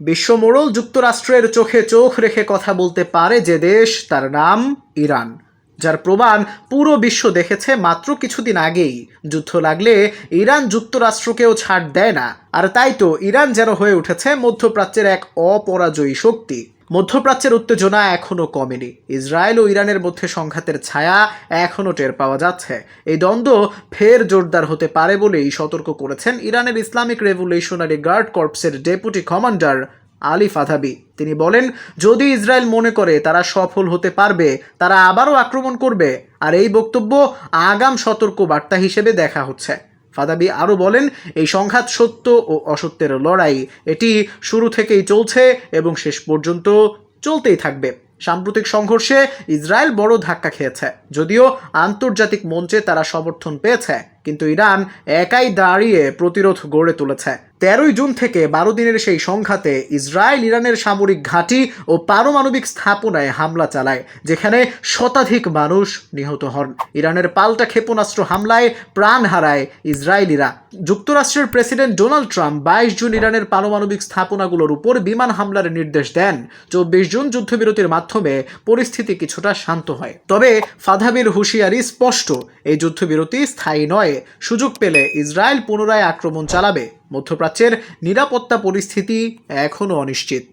বিশ্বমোড়ল যুক্তরাষ্ট্রের চোখে চোখ রেখে কথা বলতে পারে যে দেশ, তার নাম ইরান, যার প্রমাণ পুরো বিশ্ব দেখেছে মাত্র কিছুদিন আগেই। যুদ্ধ লাগলে ইরান যুক্তরাষ্ট্রকেও ছাড় দেয় না। আর তাই তো ইরান যেন হয়ে উঠেছে মধ্যপ্রাচ্যের এক অপরাজয়ী শক্তি। মধ্যপ্রাচ্যের উত্তেজনা এখনও কমেনি। ইসরায়েল ও ইরানের মধ্যে সংঘাতের ছায়া এখনও টের পাওয়া যাচ্ছে। এই দ্বন্দ্ব ফের জোরদার হতে পারে বলেই সতর্ক করেছেন ইরানের ইসলামিক রেভলিউশনারি গার্ড কর্পসের ডেপুটি কমান্ডার আলী ফাধাবি। তিনি বলেন, যদি ইসরায়েল মনে করে তারা সফল হতে পারবে, তারা আবারও আক্রমণ করবে। আর এই বক্তব্য আগাম সতর্ক বার্তা হিসেবে দেখা হচ্ছে। ফাদাবি আরও বলেন, এই সংঘাত সত্য ও অসত্যের লড়াই, এটি শুরু থেকেই চলছে এবং শেষ পর্যন্ত চলতেই থাকবে। সাম্প্রতিক সংঘর্ষে ইসরায়েল বড় ধাক্কা খেয়েছে, যদিও আন্তর্জাতিক মঞ্চে তারা সমর্থন পেয়েছে। কিন্তু ইরান একাই দাঁড়িয়ে প্রতিরোধ গড়ে তুলেছে। তেরোই জুন থেকে বারো দিনের সেই সংঘাতে ইসরায়েল ইরানের সামরিক ঘাঁটি ও পারমাণবিক স্থাপনায় হামলা চালায়, যেখানে শতাধিক মানুষ নিহত হন। ইরানের পাল্টা ক্ষেপণাস্ত্র হামলায় প্রাণ হারায় ইসরায়েলিরা। যুক্তরাষ্ট্রের প্রেসিডেন্ট ডোনাল্ড ট্রাম্প বাইশ জুন ইরানের পারমাণবিক স্থাপনাগুলোর উপর বিমান হামলার নির্দেশ দেন। চব্বিশ জুন যুদ্ধবিরতির মাধ্যমে পরিস্থিতি কিছুটা শান্ত হয়। তবে ফাধাবির হুঁশিয়ারি স্পষ্ট, এই যুদ্ধবিরতি স্থায়ী নয়। সুযোগ পেলে ইসরায়েল পুনরায় আক্রমণ চালাবে। মধ্যপ্রাচ্যের নিরাপত্তা পরিস্থিতি এখনও অনিশ্চিত।